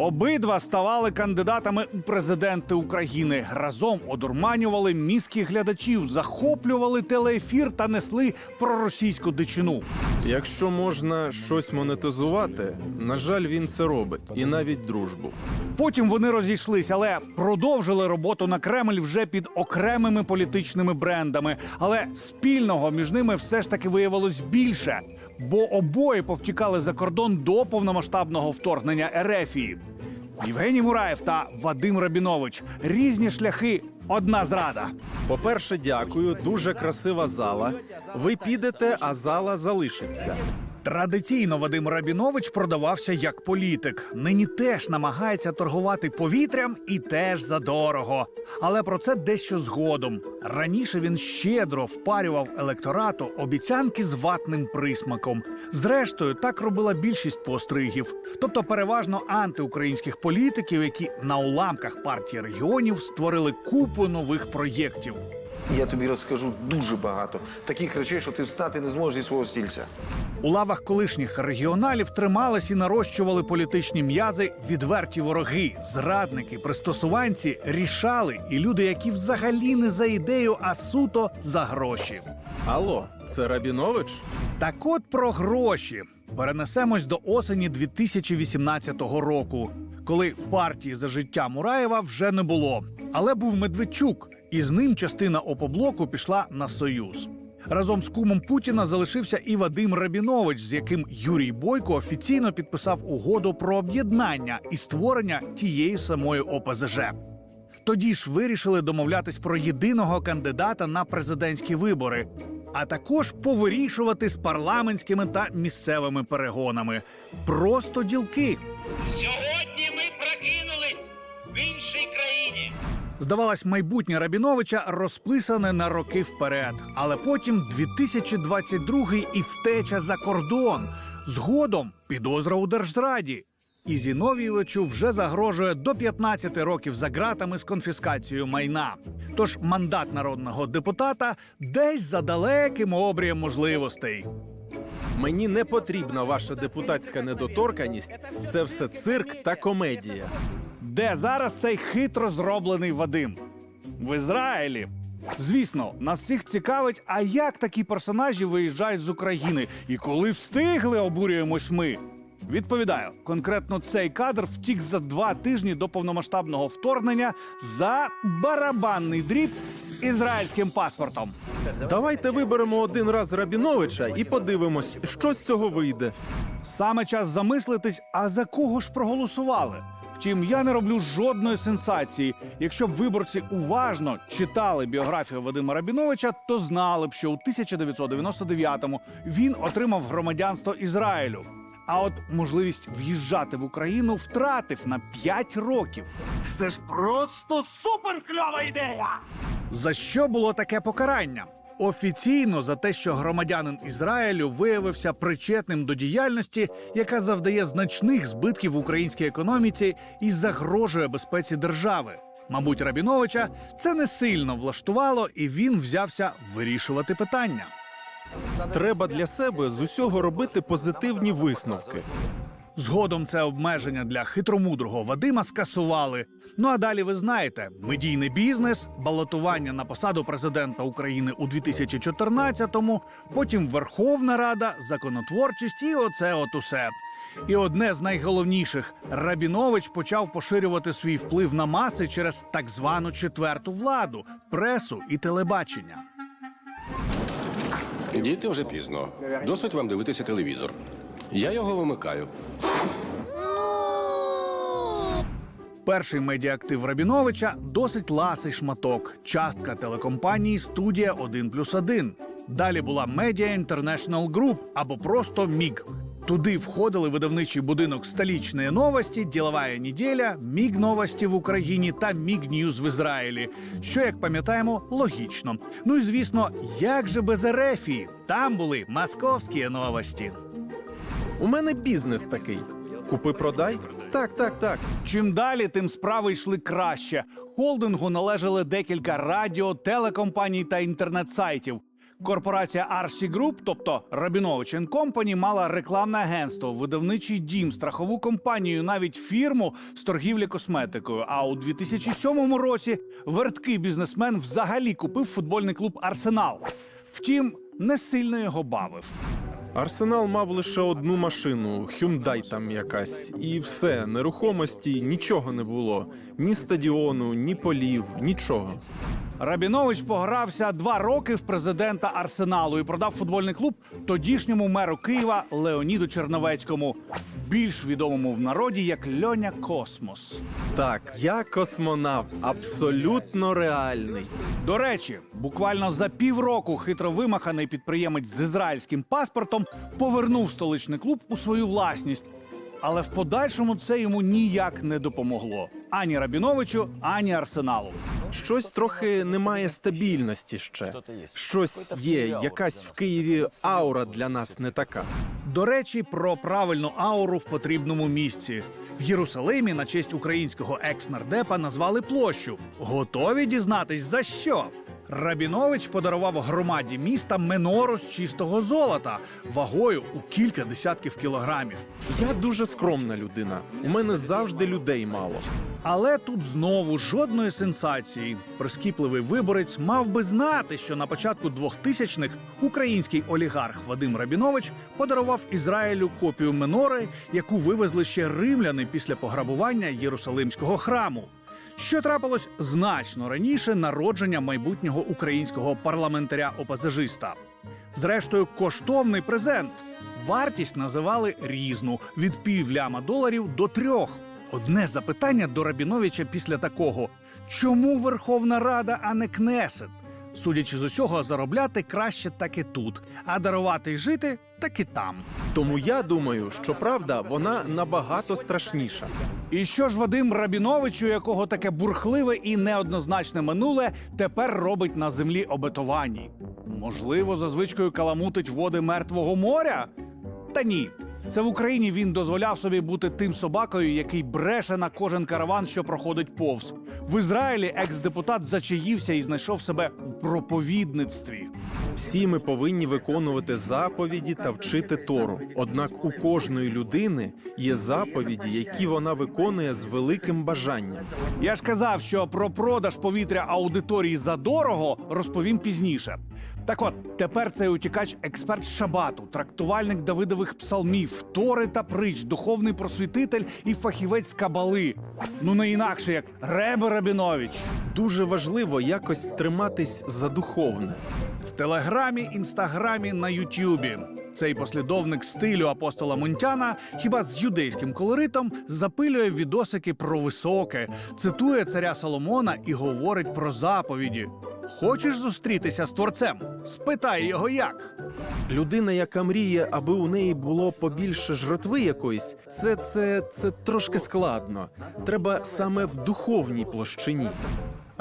Обидва ставали кандидатами у президенти України. Разом одурманювали міських глядачів, захоплювали телеефір та несли проросійську дичину. Якщо можна щось монетизувати, на жаль, він це робить, і навіть дружбу. Потім вони розійшлись, але продовжили роботу на Кремль вже під окремими політичними брендами. Але спільного між ними все ж таки виявилось більше, бо обоє повтікали за кордон до повномасштабного вторгнення Ерефії. Євгеній Мураєв та Вадим Рабінович різні шляхи, одна зрада. По-перше, дякую, дуже красива зала. Ви підете, а зала залишиться. Традиційно Вадим Рабінович продавався як політик. Нині теж намагається торгувати повітрям і теж за дорого. Але про це дещо згодом. Раніше він щедро впарював електорату обіцянки з ватним присмаком. Зрештою, так робила більшість постригів, тобто переважно антиукраїнських політиків, які на уламках партії регіонів створили купу нових проєктів. Я тобі розкажу дуже багато таких речей, що ти встати не зможеш зі свого стільця. У лавах колишніх регіоналів тримались і нарощували політичні м'язи відверті вороги, зрадники, пристосуванці рішали, і люди, які взагалі не за ідею, а суто за гроші. Алло, це Рабінович? Так от про гроші перенесемось до осені 2018 року, коли партії за життя Мураєва вже не було. Але був Медведчук, і з ним частина опоблоку пішла на союз. Разом з кумом Путіна залишився і Вадим Рабінович, з яким Юрій Бойко офіційно підписав угоду про об'єднання і створення тієї самої ОПЗЖ. Тоді ж вирішили домовлятись про єдиного кандидата на президентські вибори, а також повирішувати з парламентськими та місцевими перегонами. Просто ділки. Здавалось, майбутнє Рабіновича розписане на роки вперед. Але потім 2022 і втеча за кордон. Згодом підозра у держзраді. І Зіновійовичу вже загрожує до 15 років за ґратами з конфіскацією майна. Тож мандат народного депутата десь за далеким обрієм можливостей. Мені не потрібна ваша депутатська недоторканість. Це все цирк та комедія. Де зараз цей хитро зроблений Вадим? В Ізраїлі. Звісно, нас всіх цікавить, а як такі персонажі виїжджають з України і коли встигли, обурюємось ми. Відповідаю, конкретно цей кадр втік за два тижні до повномасштабного вторгнення за барабанний дріб ізраїльським паспортом. Давайте виберемо один раз Рабіновича і подивимось, що з цього вийде. Саме час замислитись, а за кого ж проголосували? Втім, я не роблю жодної сенсації. Якщо б виборці уважно читали біографію Вадима Рабіновича, то знали б, що у 1999-му він отримав громадянство Ізраїлю. А от можливість в'їжджати в Україну втратив на 5 років. Це ж просто супер кльова ідея! За що було таке покарання? Офіційно за те, що громадянин Ізраїлю виявився причетним до діяльності, яка завдає значних збитків українській економіці і загрожує безпеці держави. Мабуть, Рабіновича це не сильно влаштувало, і він взявся вирішувати питання. Треба для себе з усього робити позитивні висновки. Згодом це обмеження для хитромудрого Вадима скасували. Ну а далі ви знаєте: медійний бізнес, балотування на посаду президента України у 2014-му, потім Верховна Рада, законотворчість і оце от усе. І одне з найголовніших Рабінович почав поширювати свій вплив на маси через так звану четверту владу, пресу і телебачення. Діти вже пізно. Досить вам дивитися телевізор. Я його вимикаю. Перший медіаактив Рабіновича досить ласий шматок. Частка телекомпанії Студія 1+,1. Далі була Media International Group або просто МІГ. Туди входили видавничий будинок «Столічні новості, Ділова неділя, Міг новості в Україні та Міг Ньюз в Ізраїлі. Що, як пам'ятаємо, логічно. Ну і звісно, як же без Ерефії? Там були московські новості. У мене бізнес такий. Купи продай. Так, так, так. Чим далі, тим справи йшли краще. Холдингу належали декілька радіо, телекомпаній та інтернет-сайтів. Корпорація RC Group, тобто Рабінович Company, мала рекламне агентство, видавничий дім, страхову компанію, навіть фірму з торгівлі косметикою. А у 2007 році верткий бізнесмен взагалі купив футбольний клуб Арсенал. Втім, не сильно його бавив. Арсенал мав лише одну машину, Hyundai там якась, і все, нерухомості, нічого не було. Ні стадіону, ні полів, нічого. Рабінович погрався два роки в президента Арсеналу і продав футбольний клуб тодішньому меру Києва Леоніду Черновецькому, більш відомому в народі як Льоня Космос. Так, я космонавт, абсолютно реальний. До речі, буквально за півроку хитро вимаханий підприємець з ізраїльським паспортом повернув столичний клуб у свою власність. Але в подальшому це йому ніяк не допомогло ані Рабіновичу, ані Арсеналу. Щось трохи немає стабільності ще. Щось є, якась в Києві аура для нас не така. До речі, про правильну ауру в потрібному місці. В Єрусалимі на честь українського екс-нардепа назвали площу. Готові дізнатись за що? Рабінович подарував громаді міста менору з чистого золота вагою у кілька десятків кілограмів. Я дуже скромна людина. У мене завжди людей мало. Але тут знову жодної сенсації. Прискіпливий виборець мав би знати, що на початку 2000-х український олігарх Вадим Рабінович подарував Ізраїлю копію минори, яку вивезли ще римляни після пограбування Єрусалимського храму. Що трапилось значно раніше народження майбутнього українського парламентаря-опазажиста. Зрештою, коштовний презент. Вартість називали різну від півляма доларів до трьох. Одне запитання до Рабіновича після такого: чому Верховна Рада, а не Кнесет? Судячи з усього, заробляти краще так і тут, а дарувати й жити так і там. Тому я думаю, що правда вона набагато страшніша. І що ж Вадим Рабінович, у якого таке бурхливе і неоднозначне минуле, тепер робить на землі обетованій? Можливо, за звичкою каламутить води мертвого моря? Та ні. Це в Україні він дозволяв собі бути тим собакою, який бреше на кожен караван, що проходить повз. В Ізраїлі екс-депутат зачаївся і знайшов себе у проповідництві. Всі ми повинні виконувати заповіді та вчити Тору. Однак у кожної людини є заповіді, які вона виконує з великим бажанням. Я ж казав, що про продаж повітря аудиторії за дорого розповім пізніше. Так от тепер цей утікач, експерт шабату, трактувальник Давидових псалмів, тори та притч, духовний просвітитель і фахівець кабали. Ну не інакше як Ребе Рабінович. Дуже важливо якось триматись за духовне. В телеграмі, інстаграмі, на Ютюбі. Цей послідовник стилю апостола Мунтяна, хіба з юдейським колоритом, запилює відосики про високе, цитує царя Соломона і говорить про заповіді. Хочеш зустрітися з творцем? Спитай його як. Людина, яка мріє, аби у неї було побільше жратви якоїсь, це, це, це трошки складно. Треба саме в духовній площині.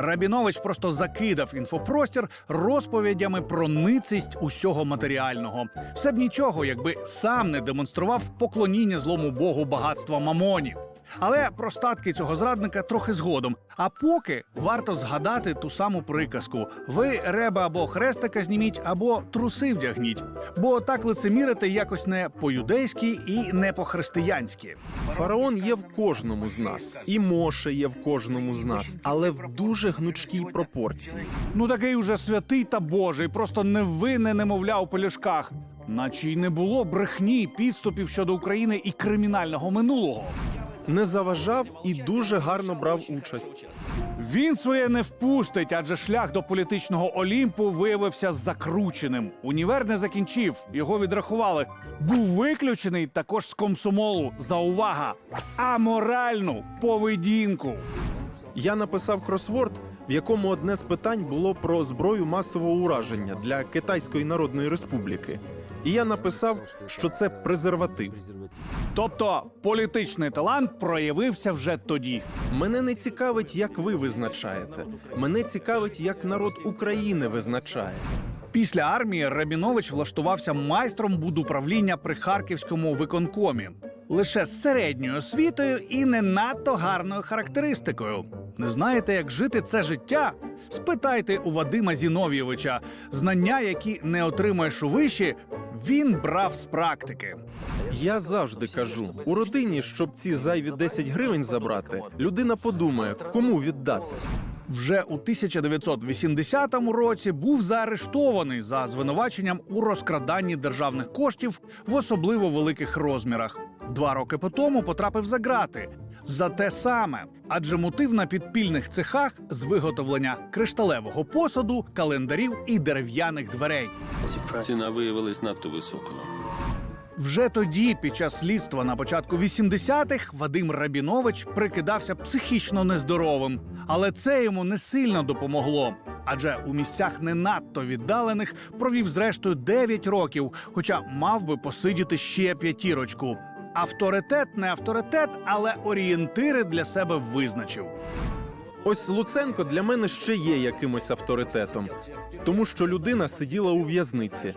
Рабінович просто закидав інфопростір розповідями про ницисть усього матеріального. Все б нічого, якби сам не демонстрував поклоніння злому богу багатства мамонів. Але про статки цього зрадника трохи згодом. А поки варто згадати ту саму приказку: ви реба або хрестика зніміть, або труси вдягніть. Бо так лицемірити якось не по-юдейськи і не по-християнськи. Фараон є в кожному з нас, і Моше є в кожному з нас, але в дуже гнучкій пропорції. Ну такий уже святий та божий, просто невинне немовля у пелюшках. Наче й не було брехні, підступів щодо України і кримінального минулого. Не заважав і дуже гарно брав участь. Він своє не впустить, адже шлях до політичного Олімпу виявився закрученим. Універ не закінчив, його відрахували. Був виключений також з комсомолу за увага аморальну поведінку. Я написав кросворд, в якому одне з питань було про зброю масового ураження для Китайської Народної Республіки. І я написав, що це презерватив. Тобто політичний талант проявився вже тоді. Мене не цікавить, як ви визначаєте. Мене цікавить, як народ України визначає. Після армії Рабінович влаштувався майстром будуправління при харківському виконкомі. Лише з середньою освітою і не надто гарною характеристикою. Не знаєте, як жити це життя? Спитайте у Вадима Зіновійовича. Знання, які не отримаєш у виші, він брав з практики. Я завжди кажу: у родині, щоб ці зайві 10 гривень забрати, людина подумає, кому віддати. Вже у 1980 році був заарештований за звинуваченням у розкраданні державних коштів в особливо великих розмірах. Два роки по тому потрапив за ґрати. За те саме, адже мотив на підпільних цехах з виготовлення кришталевого посуду, календарів і дерев'яних дверей. Ціна виявилась надто високою. Вже тоді, під час слідства на початку 80-х, Вадим Рабінович прикидався психічно нездоровим, але це йому не сильно допомогло. Адже у місцях не надто віддалених провів зрештою 9 років, хоча мав би посидіти ще п'ятірочку. Авторитет не авторитет, але орієнтири для себе визначив. Ось Луценко для мене ще є якимось авторитетом, тому що людина сиділа у в'язниці.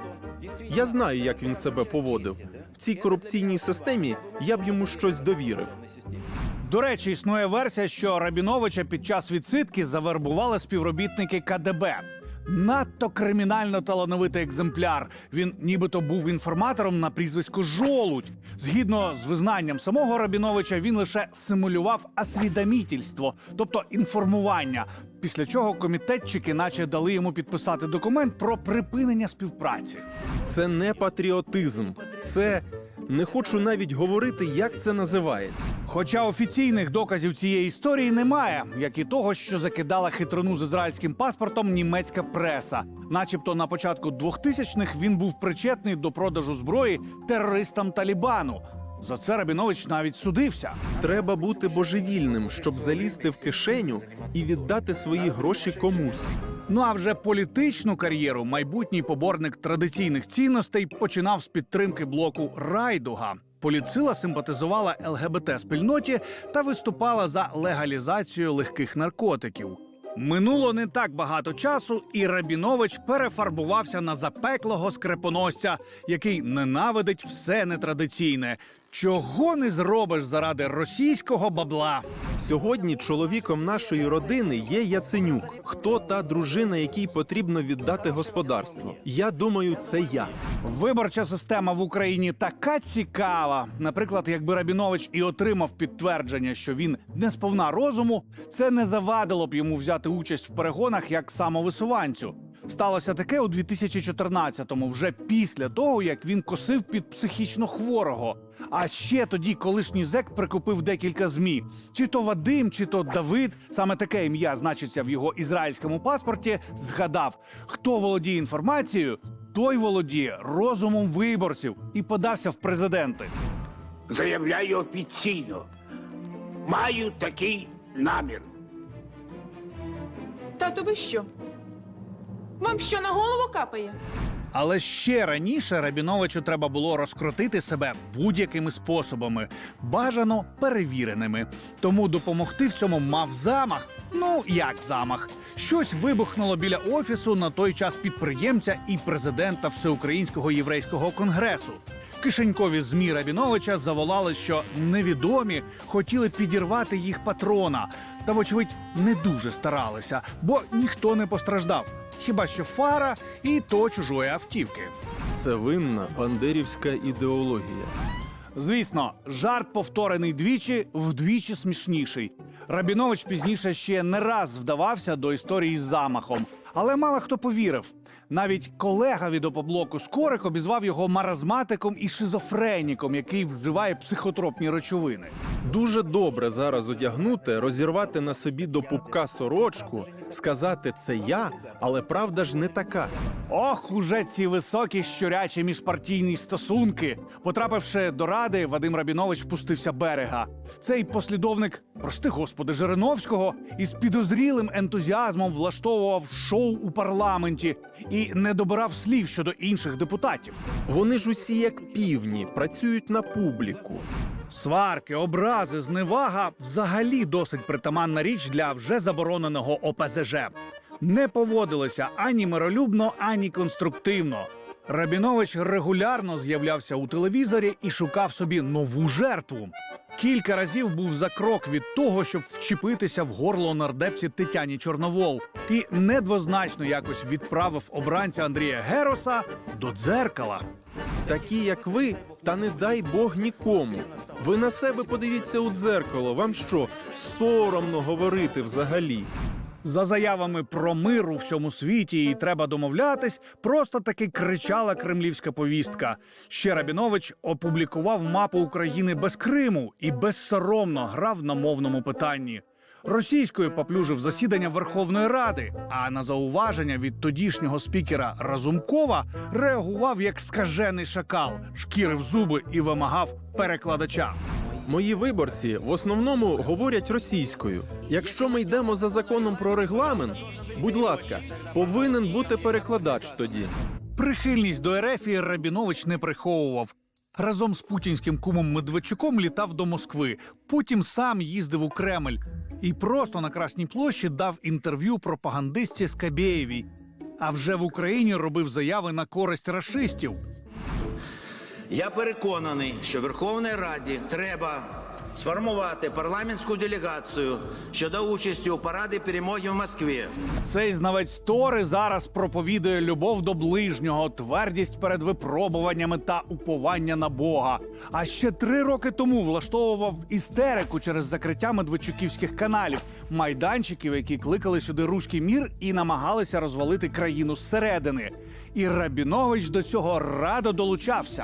Я знаю, як він себе поводив. В цій корупційній системі я б йому щось довірив. До речі, існує версія, що Рабіновича під час відсидки завербували співробітники КДБ. Надто кримінально талановитий екземпляр. Він нібито був інформатором на прізвисько Жолудь. Згідно з визнанням самого Рабіновича, він лише симулював освідомітельство, тобто інформування. Після чого комітетчики, наче дали йому підписати документ про припинення співпраці. Це не патріотизм, це не хочу навіть говорити, як це називається. Хоча офіційних доказів цієї історії немає, як і того, що закидала хитрону з ізраїльським паспортом німецька преса. Начебто на початку 2000-х він був причетний до продажу зброї терористам Талібану. За це Рабінович навіть судився. Треба бути божевільним, щоб залізти в кишеню і віддати свої гроші комусь. Ну а вже політичну кар'єру майбутній поборник традиційних цінностей починав з підтримки блоку Райдуга. Поліцила симпатизувала ЛГБТ спільноті та виступала за легалізацію легких наркотиків. Минуло не так багато часу, і Рабінович перефарбувався на запеклого скрепоносця, який ненавидить все нетрадиційне. Чого не зробиш заради російського бабла? Сьогодні чоловіком нашої родини є Яценюк. Хто та дружина, якій потрібно віддати господарство? Я думаю, це я. Виборча система в Україні така цікава. Наприклад, якби Рабінович і отримав підтвердження, що він не сповна розуму, це не завадило б йому взяти участь в перегонах як самовисуванцю. Сталося таке у 2014-му, вже після того, як він косив під психічно хворого. А ще тоді колишній зек прикупив декілька змі. Чи то Вадим, чи то Давид, саме таке ім'я значиться в його ізраїльському паспорті. Згадав, хто володіє інформацією, той володіє розумом виборців і подався в президенти. Заявляю офіційно. Маю такий намір. Тато, ви що? Вам що на голову капає? Але ще раніше Рабіновичу треба було розкрутити себе будь-якими способами, бажано перевіреними. Тому допомогти в цьому мав замах. Ну як замах? Щось вибухнуло біля офісу на той час підприємця і президента Всеукраїнського єврейського конгресу. Кишенькові змі Рабіновича заволали, що невідомі хотіли підірвати їх патрона. Та, вочевидь, не дуже старалися, бо ніхто не постраждав. Хіба що фара і то чужої автівки. Це винна бандерівська ідеологія. Звісно, жарт повторений двічі, вдвічі смішніший. Рабінович пізніше ще не раз вдавався до історії з замахом, але мало хто повірив. Навіть колега від опоблоку Скорик обізвав його маразматиком і шизофреніком, який вживає психотропні речовини. Дуже добре зараз одягнути, розірвати на собі до пупка сорочку, сказати це я, але правда ж не така. Ох, уже ці високі щурячі міжпартійні стосунки. Потрапивши до ради, Вадим Рабінович впустився берега. Цей послідовник, прости господи, Жириновського, із підозрілим ентузіазмом влаштовував шоу у парламенті і не добирав слів щодо інших депутатів. Вони ж усі як півні, працюють на публіку. Сварки, образи, зневага взагалі досить притаманна річ для вже забороненого ОПЗЖ. Не поводилися ані миролюбно, ані конструктивно. Рабінович регулярно з'являвся у телевізорі і шукав собі нову жертву. Кілька разів був за крок від того, щоб вчепитися в горло нардепці Тетяні Чорновол, і недвозначно якось відправив обранця Андрія Героса до дзеркала. Такі, як ви, та не дай Бог нікому. Ви на себе подивіться у дзеркало. Вам що, соромно говорити взагалі? За заявами про мир у всьому світі і треба домовлятись, просто таки кричала кремлівська повістка. Ще Рабінович опублікував мапу України без Криму і безсоромно грав на мовному питанні. Російською поплюжив засідання Верховної Ради, а на зауваження від тодішнього спікера Разумкова реагував як скажений шакал, шкірив зуби і вимагав перекладача. Мої виборці в основному говорять російською. Якщо ми йдемо за законом про регламент, будь ласка, повинен бути перекладач тоді. Прихильність до Ерефії Рабінович не приховував. Разом з путінським кумом Медведчуком літав до Москви. Потім сам їздив у Кремль і просто на Красній площі дав інтерв'ю пропагандистці Скабєєвій. А вже в Україні робив заяви на користь рашистів. Я переконаний, що Верховній Раді треба сформувати парламентську делегацію щодо участі у параді перемоги в Москві. Цей знавець Тори зараз проповідує любов до ближнього, твердість перед випробуваннями та уповання на Бога. А ще три роки тому влаштовував істерику через закриття медведчуківських каналів, майданчиків, які кликали сюди руський мір і намагалися розвалити країну зсередини. І Рабінович до цього радо долучався.